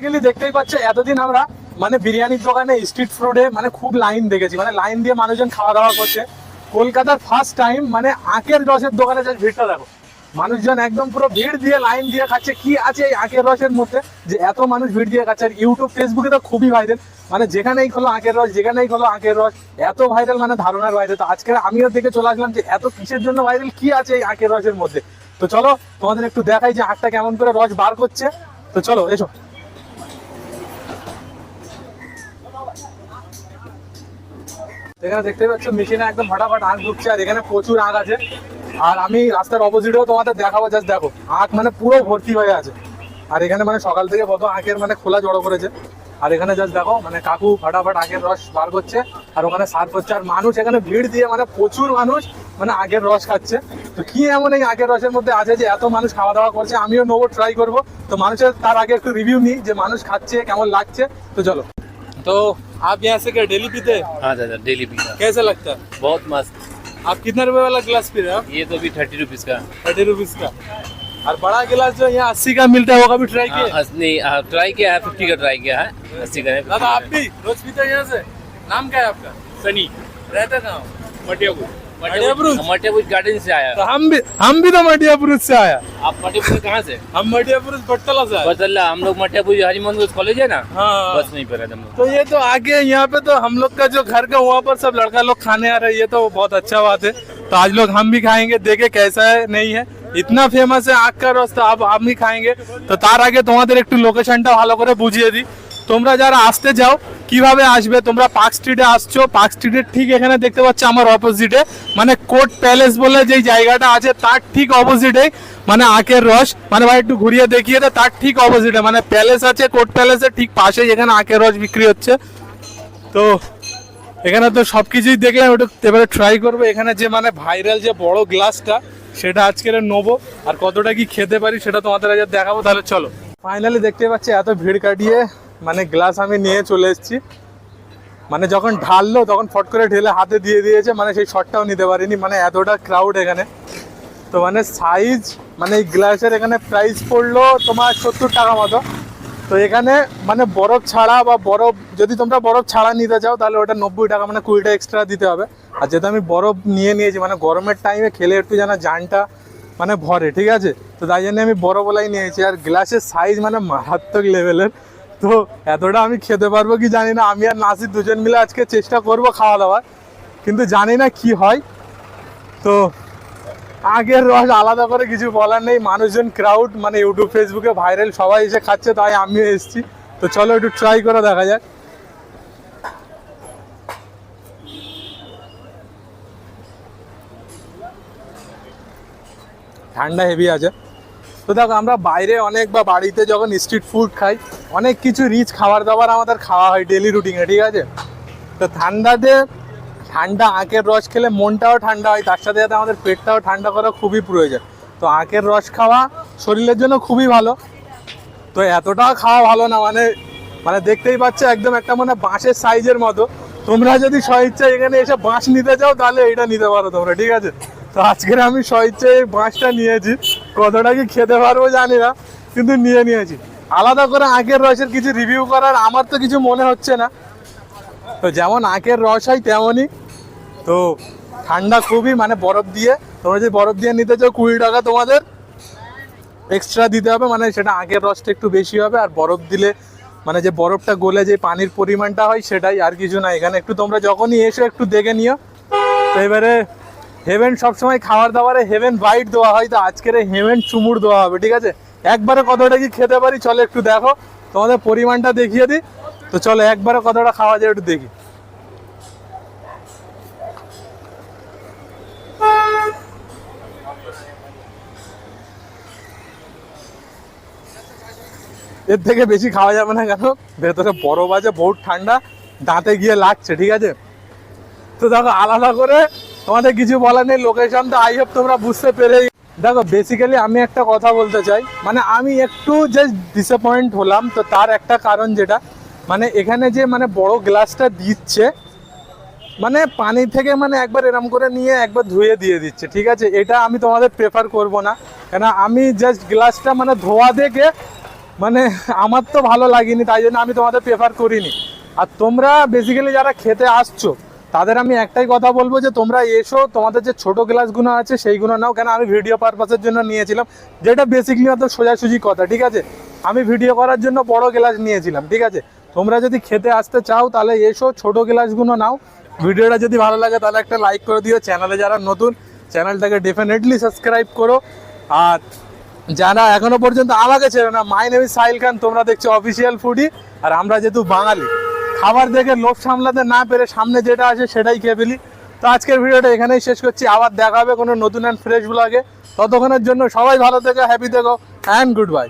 Basically দেখতেই পাচ্ছে, এতদিন আমরা মানে বিরিয়ানির দোকানে স্ট্রিট ফুডে মানে খুব লাইন দেখেছি। মানে লাইন দিয়ে মানুষজন খাওয়া দাওয়া করছে। কলকাতার ফার্স্ট টাইম মানে আখের রসের দোকানে যে ভিড়টা দেখো। মানুষজন একদম পুরো ভিড় দিয়ে লাইন দিয়ে খাচ্ছে। কি আছে এই আখের রসের মধ্যে? যে এত মানুষ ভিড় দিয়ে খাচ্ছে। আর ইউটিউব ফেসবুকে তো খুবই ভাইরাল মানে যেখানেই খোলো আখের রস, যেখানেই খোলো আঁকের রস, এত ভাইরাল মানে ধারণার বাইরে তো আজকে আমিও দেখে চলে আসলাম যে এত কিসের জন্য ভাইরাল কি আছে এই আঁকের রসের মধ্যে? তো চলো তোমাদের একটু দেখাই যে আখটা কেমন করে রস বার করছে। তো চলো, এসো। এখানে দেখতে পাচ্ছ মেশিনে একদম ফটাফট আখ ঢুকছে আর এখানে প্রচুর আখ আছে। আর আমি রাস্তার অপোজিটেও তোমাদের দেখাবো জাস্ট দেখো আখ মানে পুরো ভর্তি হয়ে আছে। আর এখানে মানে সকাল থেকে কত আখের মানে খোলা জড়ো করেছে। আর এখানে জাস্ট দেখো মানে কাকু ফাটাফাট আগের রস বার করছে, আর ওখানে সার করছে আর মানুষ এখানে ভিড় দিয়ে মানে প্রচুর মানুষ মানে আগের রস খাচ্ছে। তো কি এমন এই আগের রসের মধ্যে আছে যে এত মানুষ খাওয়া দাওয়া করছে? আমিও নেব ট্রাই করব। তো মানুষের তার আগে একটু রিভিউ নিই যে মানুষ খাচ্ছে, কেমন লাগছে। তো চলো। तो आप यहाँ से क्या डेली पीते हैं? हाँ दादा डेली पीता कैसा लगता है? बहुत मस्त। आप कितने रुपए वाला गिलास पी रहे हो ये तो अभी थर्टी रुपीज़ का। थर्टी रुपीज़ का। और बड़ा गिलास जो यहाँ अस्सी का मिलता है वो कभी ट्राई किया हाँ, नहीं ट्राई किया है फिफ्टी का ट्राई किया है अस्सी का दादा आप भी रोज पीते हैं यहाँ से? नाम क्या है आपका? सनी। रहता कहाँ मटियापुर। मटियापुर? मटियापुर गार्डन से आया तो हम भी हम भी तो मटियापुर से आया आप मटियापुर से कहाँ से हम मटियापुर बटतला से आए बदल्ला हम लोग मटियापुर हरिमोहन कॉलेज है ना हाँ बस नहीं पे रहते हम लोग तो ये तो आगे यहाँ पे तो हम लोग का जो घर का वहाँ पर सब लड़का लोग खाने आ रहे हैं ये तो बहुत अच्छा बात है तो आज लोग हम भी खाएंगे देखे कैसा है नहीं है इतना फेमस है आग का रस तो अब हम भी खाएंगे তো তার আগে তোমাদের একটু লোকেশনটা ভালো করে বুঝিয়ে দিই তোমরা যারা আসতে যাও কীভাবে আসবে? তোমরা পার্ক স্ট্রিটে আসছো। পার্ক স্ট্রিটের ঠিক এখানে দেখতে পাচ্ছ আমার অপোজিটে মানে কোর্ট প্যালেস বলে যে জায়গাটা আছে, তার ঠিক অপোজিটে মানে আখের রস। মানে ভাই, একটু ঘুরিয়ে দেখিয়ে দে, তার ঠিক অপোজিটে মানে প্যালেস আছে, কোর্ট প্যালেসের ঠিক পাশে যেখানে আখের রস বিক্রি হচ্ছে। তো, এখানে তো সব কিছুই দেখলাম ওটা এবারে ট্রাই করব। এখানে যে মানে ভাইরাল যে বড় গ্লাসটা সেটা আজকের নেব। আর কতটা কি খেতে পারি সেটা তোমাদের দেখাবো। তাহলে চলো। ফাইনালি দেখতে পাচ্ছি, এত ভিড় কাটিয়ে মানে গ্লাস আমি নিয়ে চলে এসেছি। মানে যখন ঢাললো, তখন ফট করে ঢেলে হাতে দিয়ে দিয়েছে মানে সেই শটটাও নিতে পারিনি মানে এতটা ক্রাউড এখানে। তো মানে সাইজ মানে এই গ্লাসের এখানে প্রাইস পড়ল তোমার সত্তর টাকা মতো। তো এখানে মানে বরফ ছাড়া বা বরফ, যদি তোমরা বরফ ছাড়া নিতে চাও, তাহলে ওটা নব্বই টাকা মানে কুড়িটা এক্সট্রা দিতে হবে। আর যেহেতু আমি বরফ নিয়ে নিয়েছি মানে গরমের টাইমে খেলে একটু যেন জানটা মানে ভরে, ঠিক আছে? তো তাই জন্য আমি বরফওয়ালাই নিয়েছি আর গ্লাসের সাইজ মানে মারাত্মক লেভেলের তো এতটা আমি খেতে পারব কি জানি না। আমি আর নাসির দুজন মিলে আজকে চেষ্টা করব খাওয়া দাওয়ার, কিন্তু জানি না কি হয়। তো আগের রস আলাদা করে কিছু বলার নেই। মানুষজন ক্রাউড মানে ইউটিউব ফেসবুকে ভাইরাল সবাই এসে খাচ্ছে, তাই আমিও এসেছি। তো চলো একটু ট্রাই করে দেখা যাক। ঠান্ডা হেভি আছে। তো দেখো আমরা বাইরে অনেক বা বাড়িতে যখন স্ট্রিট ফুড খাই অনেক কিছু রিচ খাবার দাবার আমাদের খাওয়া হয় ডেলি রুটিনে ঠিক আছে? তো ঠান্ডাতে ঠান্ডা আখের রস খেলে মনটাও ঠান্ডা হয়, তার সাথে সাথে আমাদের পেটটাও ঠান্ডা করা খুবই প্রয়োজন। তো আখের রস খাওয়া শরীরের জন্য খুবই ভালো। তো এতটাও খাওয়া ভালো না মানে মানে দেখতেই পাচ্ছ একদম একটা মানে বাঁশের সাইজের মতো। তোমরা যদি স্বইচ্ছা এখানে এসে বাঁশ নিতে চাও তাহলে এটা নিতে পারো তোমরা, ঠিক আছে? তো আজকের আমি স্বইচ্ছে এই বাঁশটা নিয়েছি। কতটা কি খেতে পারব জানি না, কিন্তু নিয়ে নিয়েছি। আলাদা করে আখের রসের কিছু রিভিউ করার আমার তো কিছু মনে হচ্ছে না। তো যেমন আখের রস হয় তেমনই। তো ঠান্ডা খুবই মানে বরফ দিয়ে। তোমরা যদি বরফ দিয়ে নিতে চাও কুড়ি টাকা তোমাদের এক্সট্রা দিতে হবে মানে সেটা আগের রসটা একটু বেশি হবে। আর বরফ দিলে মানে যে বরফটা গলে যে পানির পরিমাণটা হয় সেটাই আর কিছু না। এখানে একটু তোমরা যখনই এসো একটু দেখে নিও। তো এবারে হেভেন সবসময় খাবার দাবারে হেভেন বাইট দেওয়া হয়। তো আজকের হেভেন চুমুর দেওয়া হবে, ঠিক আছে? একবারে কতটা কি খেতে পারি? চলো একটু দেখো। তোমাদের পরিমাণটা দেখিয়ে দিই। তো চলো একবারে কতটা খাওয়া যায় একটু দেখি। এর থেকে বেশি খাওয়া যাবে না কেন? ভেতরে বরফ আছে, বহুত ঠান্ডা। দাঁতে গিয়ে লাগছে, ঠিক আছে? তো দেখো, আলাদা করে তোমাদের কিছু বলার নেই। লোকেশন তো আই হোপ তোমরা বুঝতে পেরে দেখো বেসিক্যালি আমি একটা কথা বলতে চাই। মানে আমি একটু জাস্ট ডিসঅ্যাপয়েন্ট হলাম, তো তার একটা কারণ যেটা মানে এখানে যে মানে বড় গ্লাসটা দিচ্ছে মানে পানি থেকে মানে একবার এরম করে নিয়ে একবার ধুয়ে দিয়ে দিচ্ছে, ঠিক আছে? এটা আমি তোমাদের প্রেফার করব না। কেন, আমি জাস্ট গ্লাসটা মানে ধোয়া দেখে মানে আমার তো ভালো লাগেনি, তাই জন্য আমি তোমাদের প্রেফার করিনি। আর তোমরা বেসিক্যালি যারা খেতে আসছো তাদের আমি একটাই কথা বলব যে তোমরা এসো, তোমাদের যে ছোট গ্লাসগুলো আছে সেইগুলো নাও। কেন আমি ভিডিও পারপাসের জন্য নিয়েছিলাম? যেটা বেসিকলি অত সোজাসুজি কথা, ঠিক আছে? আমি ভিডিও করার জন্য বড় গ্লাস নিয়েছিলাম, ঠিক আছে? তোমরা যদি খেতে আসতে চাও, তাহলে এসো, ছোট গ্লাসগুলো নাও। ভিডিওটা যদি ভালো লাগে, তাহলে একটা লাইক করে দিও। চ্যানেলে যারা নতুন চ্যানেলটাকে ডেফিনেটলি সাবস্ক্রাইব করো। আর যারা এখনও পর্যন্ত আমাকে ছেড়ে না মাই নেম সাহিল খান তোমরা দেখছ অফিসিয়াল ফুডি আর আমরা যেহেতু বাঙালি খাবার দেখে লোভ সামলাতে না পেরে সামনে যেটা আছে সেটাই খেয়ে ফেলি। তো আজকের ভিডিওটা এখানেই শেষ করছি। আবার দেখা হবে কোনো নতুন অ্যান্ড ফ্রেশ ব্লগে ততক্ষণের জন্য সবাই ভালো থেকো হ্যাপি থেকো অ্যান্ড গুড বাই